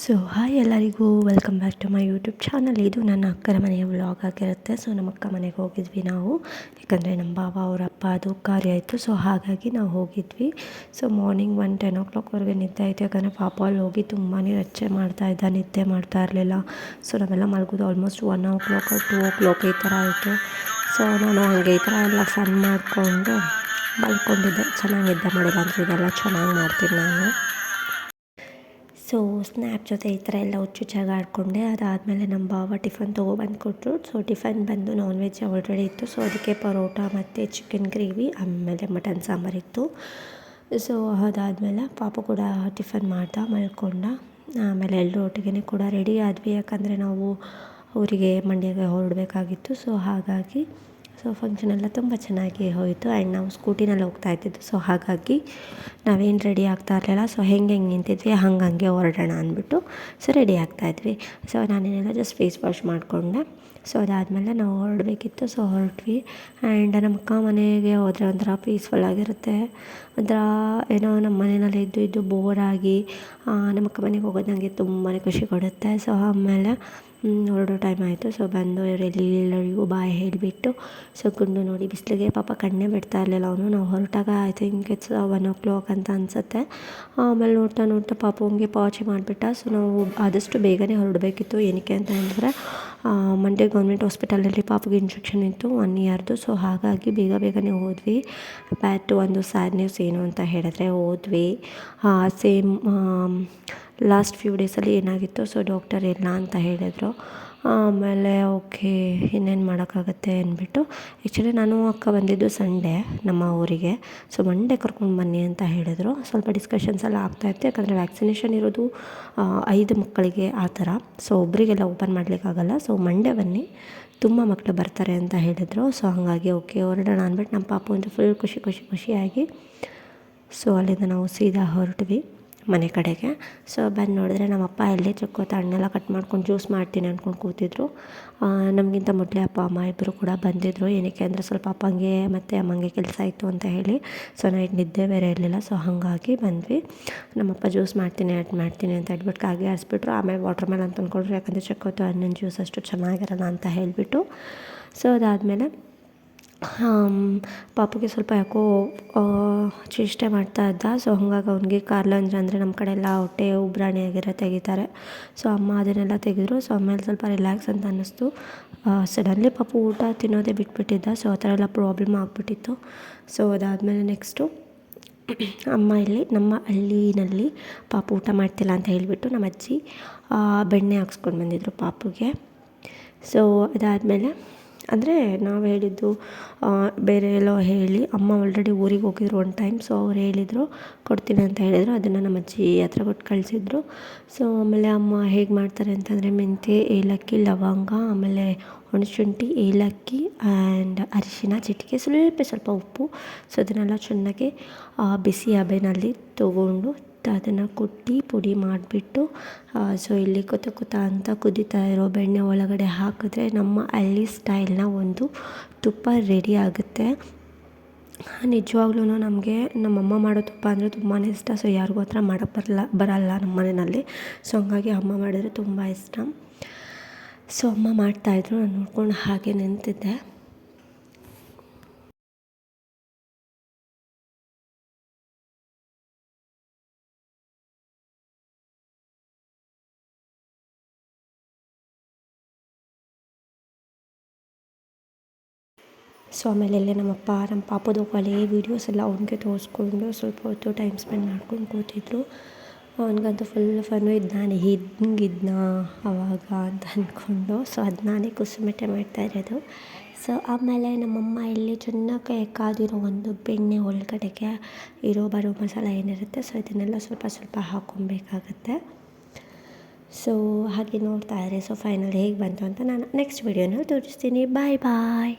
So hi ಎಲ್ಲರಿಗೂ welcome back to my YouTube channel ಇದು ನನ್ನ ಅಕ್ಕನ ಮನೆಯ ವ್ಲಾಗ್ ಆಗಿರುತ್ತೆ. ಸೊ ನಮ್ಮ ಅಕ್ಕ ಮನೆಗೆ ಹೋಗಿದ್ವಿ ನಾವು. ಯಾಕಂದರೆ ನಮ್ಮ ಬಾಬಾ ಅವರ ಅಪ್ಪ ಅದು ಕಾರ್ಯ ಆಯಿತು ಸೊ ಹಾಗಾಗಿ ನಾವು ಹೋಗಿದ್ವಿ. ಸೊ ಮಾರ್ನಿಂಗ್ ಒನ್ ಟೆನ್ ಓ ಕ್ಲಾಕ್ವರೆಗೆ ನಿದ್ದೆ ಆಯಿತು. ಯಾಕಂದರೆ ಪಾಪ ಅಲ್ಲಿ ಹೋಗಿ ತುಂಬಾ ರಚ್ಚೆ ಮಾಡ್ತಾ ಇದ್ದ, ನಿದ್ದೆ ಮಾಡ್ತಾ ಇರಲಿಲ್ಲ. ಸೊ ನಾವೆಲ್ಲ ಮಲಗೋದು almost one o'clock two o'clock ಈ ಥರ ಆಯಿತು. ಸೊ ನಾನು ಹಾಗೆ ಈ ಥರ ಎಲ್ಲ ಫನ್ ಮಾಡಿಕೊಂಡು ಮಲ್ಕೊಂಡಿದ್ದೆ. ಚೆನ್ನಾಗಿ ನಿದ್ದೆ ಮಾಡಿಲ್ಲ ಅಂದರೆ ಇದೆಲ್ಲ ಚೆನ್ನಾಗಿ ಮಾಡ್ತೀನಿ ನಾನು. ಸೊ ಸ್ನ್ಯಾಪ್ ಜೊತೆ ಈ ಥರ ಎಲ್ಲ ಹುಚ್ಚುಚ್ಚಾಗಿ ಆಡಿಕೊಂಡೆ. ಅದಾದಮೇಲೆ ನಮ್ಮ ಬಾವ ಟಿಫನ್ ತೊಗೊಬಂದು ಕೊಟ್ಟರು ಸೊ ಟಿಫನ್ ಬಂದು ನಾನ್ ವೆಜ್ ಆಲ್ರೆಡಿ ಇತ್ತು. ಸೊ ಅದಕ್ಕೆ ಪರೋಟ ಮತ್ತು ಚಿಕನ್ ಗ್ರೇವಿ ಆಮೇಲೆ ಮಟನ್ ಸಾಂಬಾರಿತ್ತು ಸೊ ಅದಾದಮೇಲೆ ಪಾಪ ಕೂಡ ಟಿಫನ್ ಮಾಡ್ದ, ಮಲ್ಕೊಂಡ. ಆಮೇಲೆ ಎಲ್ಲರೂ ಒಟ್ಟಿಗೆ ಕೂಡ ರೆಡಿ ಆದ್ವಿ. ಯಾಕಂದರೆ ನಾವು ಅವರಿಗೆ ಮಂಡ್ಯಗೆ ಹೊರಡಬೇಕಾಗಿತ್ತು. ಸೊ ಹಾಗಾಗಿ ಸೊ ಫಂಕ್ಷನ್ ಎಲ್ಲ ತುಂಬ ಚೆನ್ನಾಗಿ ಹೋಯಿತು. ಆ್ಯಂಡ್ ನಾವು ಸ್ಕೂಟಿನಲ್ಲಿ ಹೋಗ್ತಾ ಇದ್ದಿದ್ದು. ಸೊ ಹಾಗಾಗಿ ನಾವೇನು ರೆಡಿ ಆಗ್ತಾ ಇರಲಿಲ್ಲ. ಸೊ ಹೆಂಗೆ ಹೆಂಗೆ ನಿಂತಿದ್ವಿ, ಹಂಗೆ ಹೊರಡೋಣ ಅಂದ್ಬಿಟ್ಟು ಸೊ ರೆಡಿ ಆಗ್ತಾ ಇದ್ವಿ. ಸೊ ನಾನೇನೆಲ್ಲ ಜಸ್ಟ್ ಫೇಸ್ ವಾಶ್ ಮಾಡಿಕೊಂಡೆ. ಸೊ ಅದಾದಮೇಲೆ ನಾವು ಹೊರಡಬೇಕಿತ್ತು. ಸೊ ಹೊರಟ್ವಿ. ಆ್ಯಂಡ್ ನಮ್ಮ ಅಕ್ಕ ಮನೆಗೆ ಹೋದರೆ ಒಂಥರ ಪೀಸ್ಫುಲ್ ಆಗಿರುತ್ತೆ. ಒಂಥರ ಏನೋ ನಮ್ಮ ಮನೆಯಲ್ಲಿ ಇದ್ದು ಇದ್ದು ಬೋರಾಗಿ ನಮ್ಮ ಅಕ್ಕ ಮನೆಗೆ ಹೋಗೋದು ನನಗೆ ತುಂಬಾ ಖುಷಿ ಕೊಡುತ್ತೆ. ಸೊ ಆಮೇಲೆ ಹೊರಡೋ ಟೈಮ್ ಆಯಿತು. ಸೊ ಬಂದು ಎಲ್ಲರಿಗೂ ಬಾಯ್ ಹೇಳಿಬಿಟ್ಟು ಸೊ ಗುಂಡು ನೋಡಿ, ಬಿಸಿಲಿಗೆ ಪಾಪ ಕಣ್ಣೇ ಬಿಡ್ತಾ ಇರಲಿಲ್ಲ ಅವನು. ನಾವು ಹೊರಟಾಗ I think it's one o'clock ಅಂತ ಅನಿಸುತ್ತೆ. ಆಮೇಲೆ ನೋಡ್ತಾ ನೋಡ್ತಾ ಪಾಪ ಹಂಗೆ ಪಾಚಿ ಮಾಡಿಬಿಟ್ಟ. ಸೊ ನಾವು ಆದಷ್ಟು ಬೇಗನೆ ಹೊರಡಬೇಕಿತ್ತು. ಏನಕ್ಕೆ ಅಂತ ಅಂದರೆ ಮಂಡ್ಯ ಗೌರ್ಮೆಂಟ್ ಹಾಸ್ಪಿಟಲಲ್ಲಿ ಪಾಪಗೆ ಇಂಜೆಕ್ಷನ್ ಇತ್ತು ಒನ್ ಇಯರ್ದು ಸೊ ಹಾಗಾಗಿ ಬೇಗ ಬೇಗನೆ ಹೋದ್ವಿ. ಬ್ಯಾಟ್ ಒಂದು ಸ್ಯಾಡ್ ನ್ಯೂಸ್ ಏನು ಅಂತ ಹೇಳಿದ್ರೆ, ಹೋದ್ವಿ. ಸೇಮ್ ಲಾಸ್ಟ್ ಫ್ಯೂ ಡೇಸಲ್ಲಿ ಏನಾಗಿತ್ತು ಸೊ ಡಾಕ್ಟರ್ ಇಲ್ಲ ಅಂತ ಹೇಳಿದರು. ಆಮೇಲೆ ಓಕೆ, ಇನ್ನೇನು ಮಾಡೋಕ್ಕಾಗತ್ತೆ ಅಂದ್ಬಿಟ್ಟು ಆ್ಯಕ್ಚುಲಿ ನಾನು ಅಕ್ಕ ಬಂದಿದ್ದು ಸಂಡೇ ನಮ್ಮ ಊರಿಗೆ. ಸೊ ಮಂಡೇ ಕರ್ಕೊಂಡು ಬನ್ನಿ ಅಂತ ಹೇಳಿದರು. ಸ್ವಲ್ಪ ಡಿಸ್ಕಷನ್ಸ್ ಎಲ್ಲ ಆಗ್ತಾಯಿತ್ತು ಯಾಕಂದರೆ ವ್ಯಾಕ್ಸಿನೇಷನ್ ಇರೋದು ಐದು ಮಕ್ಕಳಿಗೆ ಆ ಥರ. ಸೊ ಒಬ್ಬರಿಗೆಲ್ಲ ಓಪನ್ ಮಾಡಲಿಕ್ಕಾಗಲ್ಲ ಸೊ ಮಂಡೇ ಬನ್ನಿ, ತುಂಬ ಮಕ್ಕಳು ಬರ್ತಾರೆ ಅಂತ ಹೇಳಿದರು. ಸೊ ಹಾಗಾಗಿ ಓಕೆ, ಹೊರಡೋಣ ಅಂದ್ಬಿಟ್ಟು ನಮ್ಮ ಪಾಪು ಅಂತೂ ಫುಲ್ ಖುಷಿ ಖುಷಿ ಖುಷಿಯಾಗಿ ಸೊ ಅಲ್ಲಿಂದ ನಾವು ಸೀದಾ ಹೊರಟ್ವಿ. ಮನೆ ಕಡೆಗೆ. ಸೊ ಬಂದು ನೋಡಿದ್ರೆ ನಮ್ಮಪ್ಪ ಎಲ್ಲೇ ಚಕ್ಕೋತ ಹಣ್ಣೆಲ್ಲ ಕಟ್ ಮಾಡ್ಕೊಂಡು ಜ್ಯೂಸ್ ಮಾಡ್ತೀನಿ ಅಂದ್ಕೊಂಡು ಕೂತಿದ್ರು. ನಮಗಿಂತ ಮೊದಲೇ ಅಪ್ಪ, ಅಮ್ಮ ಇಬ್ಬರು ಕೂಡ ಬಂದಿದ್ದರು ಏನಕ್ಕೆ ಅಂದರೆ ಸ್ವಲ್ಪ ಅಪ್ಪಂಗೆ ಮತ್ತು ಅಮ್ಮಂಗೆ ಕೆಲಸ ಆಯಿತು ಅಂತ ಹೇಳಿ. ಸೊ ನೈಟ್ ನಿದ್ದೆ ಬೇರೆ ಇರಲಿಲ್ಲ. ಸೊ ಹಾಗಾಗಿ ಬಂದ್ವಿ. ನಮ್ಮಪ್ಪ ಜ್ಯೂಸ್ ಮಾಡ್ತೀನಿ ಆ್ಯಡ್ ಮಾಡ್ತೀನಿ ಅಂತ ಹೇಳ್ಬಿಟ್ಟು ಕಾಗೆ ಹರಿಸ್ಬಿಟ್ರು. ಆಮೇಲೆ ವಾಟರ್ ಅಂತ ಅಂದ್ಕೊಂಡ್ರು ಯಾಕಂದರೆ ಚಕ್ಕೋತ ಹಣ್ಣಿನ ಜ್ಯೂಸ್ ಅಷ್ಟು ಚೆನ್ನಾಗಿರಲ್ಲ ಅಂತ ಹೇಳಿಬಿಟ್ಟು. ಸೊ ಅದಾದಮೇಲೆ ಪಾಪುಗೆ ಸ್ವಲ್ಪ ಯಾಕೋ ಚೇಷ್ಟೆ ಮಾಡ್ತಾ ಇದ್ದ. ಸೊ ಹಾಗಾಗಿ ಅವ್ನಿಗೆ ಕಾರ್ಲಂಜ್ ಅಂದರೆ ನಮ್ಮ ಕಡೆ ಎಲ್ಲ ಹೊಟ್ಟೆ ಉಬ್ರಾಣಿ ಆಗಿರೋ ತೆಗಿತಾರೆ. ಸೊ ಅಮ್ಮ ಅದನ್ನೆಲ್ಲ ತೆಗೆದ್ರು. ಸೊ ಆಮೇಲೆ ಸ್ವಲ್ಪ ರಿಲ್ಯಾಕ್ಸ್ ಅಂತ ಅನ್ನಿಸ್ತು. ಸಡನ್ಲಿ ಪಾಪು ಊಟ ತಿನ್ನೋದೇ ಬಿಟ್ಬಿಟ್ಟಿದ್ದ. ಸೊ ಆ ಥರ ಎಲ್ಲ ಪ್ರಾಬ್ಲಮ್ ಆಗಿಬಿಟ್ಟಿತ್ತು. ಸೊ ಅದಾದಮೇಲೆ ನೆಕ್ಸ್ಟು ಅಮ್ಮ ಇಲ್ಲಿ, ನಮ್ಮ ಹಳ್ಳಿನಲ್ಲಿ ಪಾಪು ಊಟ ಮಾಡ್ತಿಲ್ಲ ಅಂತ ಹೇಳಿಬಿಟ್ಟು ನಮ್ಮ ಅಜ್ಜಿ ಬೆಣ್ಣೆ ಹಾಕ್ಸ್ಕೊಂಡು ಬಂದಿದ್ದರು ಪಾಪುಗೆ. ಸೊ ಅದಾದಮೇಲೆ ಅಂದರೆ ನಾವು ಹೇಳಿದ್ದು ಬೇರೆ ಎಲ್ಲೋ ಹೇಳಿ, ಅಮ್ಮ ಆಲ್ರೆಡಿ ಊರಿಗೆ ಹೋಗಿದ್ರು ಒನ್ ಟೈಮ್ ಸೊ ಅವ್ರು ಹೇಳಿದರು, ಕೊಡ್ತೀನಿ ಅಂತ ಹೇಳಿದರು, ಅದನ್ನು ನಮ್ಮ ಅಜ್ಜಿ ಹತ್ರ ಕೊಟ್ಟು ಕಳಿಸಿದ್ರು. ಸೊ ಆಮೇಲೆ ಅಮ್ಮ ಹೇಗೆ ಮಾಡ್ತಾರೆ ಅಂತಂದರೆ ಮೆಂತ್ಯ, ಏಲಕ್ಕಿ, ಲವಂಗ, ಆಮೇಲೆ ಒಣಶುಂಠಿ ಏಲಕ್ಕಿ ಆ್ಯಂಡ್ ಅರಿಶಿನ, ಚಿಟಿಕೆ, ಸ್ವಲ್ಪ ಸ್ವಲ್ಪ ಉಪ್ಪು. ಸೊ ಅದನ್ನೆಲ್ಲ ಚೆನ್ನಾಗಿ ಬಿಸಿ ಹಬೆನಲ್ಲಿ ತೊಗೊಂಡು ಅದನ್ನು ಕುಟ್ಟಿ ಪುಡಿ ಮಾಡಿಬಿಟ್ಟು ಸೊ ಇಲ್ಲಿ ಕೊತ ಕುತ ಅಂತ ಕುದೀತಾ ಇರೋ ಬೆಣ್ಣೆ ಒಳಗಡೆ ಹಾಕಿದ್ರೆ ನಮ್ಮ ಹಳ್ಳಿ ಸ್ಟೈಲ್ನ ಒಂದು ತುಪ್ಪ ರೆಡಿ ಆಗುತ್ತೆ. ನಿಜವಾಗ್ಲೂ ನಮಗೆ, ನಮ್ಮಮ್ಮ ಮಾಡೋ ತುಪ್ಪ ಅಂದರೆ ತುಂಬಾ ಇಷ್ಟ ಸೊ ಯಾರಿಗೂ ಹತ್ರ ಮಾಡೋಕ್ಕೆ ಬರಲ್ಲ ಬರಲ್ಲ ನಮ್ಮ ಮನೆಯಲ್ಲಿ. ಸೊ ಹಂಗಾಗಿ ಅಮ್ಮ ಮಾಡಿದ್ರೆ ತುಂಬ ಇಷ್ಟ. ಸೊ ಅಮ್ಮ ಮಾಡ್ತಾಯಿದ್ರು ನಾನು ನೋಡ್ಕೊಂಡು ಹಾಗೆ ನಿಂತಿದ್ದೆ. ಸೊ ಆಮೇಲೆ ಇಲ್ಲೇ ನಮ್ಮಪ್ಪ, ನಮ್ಮ ಪಾಪದು ಹಳೇ ವೀಡಿಯೋಸ್ ಎಲ್ಲ ಅವನಿಗೆ ತೋರಿಸ್ಕೊಂಡು ಸ್ವಲ್ಪ ಹೊತ್ತು ಟೈಮ್ ಸ್ಪೆಂಡ್ ಮಾಡ್ಕೊಂಡು ಕೂತಿದ್ರು. ಅವನಿಗಂತೂ ಫುಲ್ ಫನ್ನು ಇದು ನಾನು ಹಿಂಗಿದ್ನ ಅವಾಗ ಅಂತ ಅಂದ್ಕೊಂಡು ಸೊ ಅದು ನಾನೇ ಕುಸುಮೆಟ್ಟೆ ಮಾಡ್ತಾ ಇರೋದು. ಸೊ ಆಮೇಲೆ ನಮ್ಮಮ್ಮ ಇಲ್ಲಿ ಚೆನ್ನಾಗಿ ಕಾದಿರೋ ಒಂದು ಬೆಣ್ಣೆ ಒಳಗಡೆಗೆ ಇರೋ ಬರೋ ಮಸಾಲ ಏನಿರುತ್ತೆ ಸೊ ಇದನ್ನೆಲ್ಲ ಸ್ವಲ್ಪ ಸ್ವಲ್ಪ ಹಾಕೊಬೇಕಾಗತ್ತೆ ಸೊ ಹಾಗೆ ನೋಡ್ತಾ ಇದ್ದಾರೆ ಸೊ ಫೈನಲ್ ಹೇಗೆ ಬಂತು ಅಂತ ನಾನು ನೆಕ್ಸ್ಟ್ ವೀಡಿಯೋನಲ್ಲಿ ತೋರಿಸ್ತೀನಿ. ಬಾಯ್ ಬಾಯ್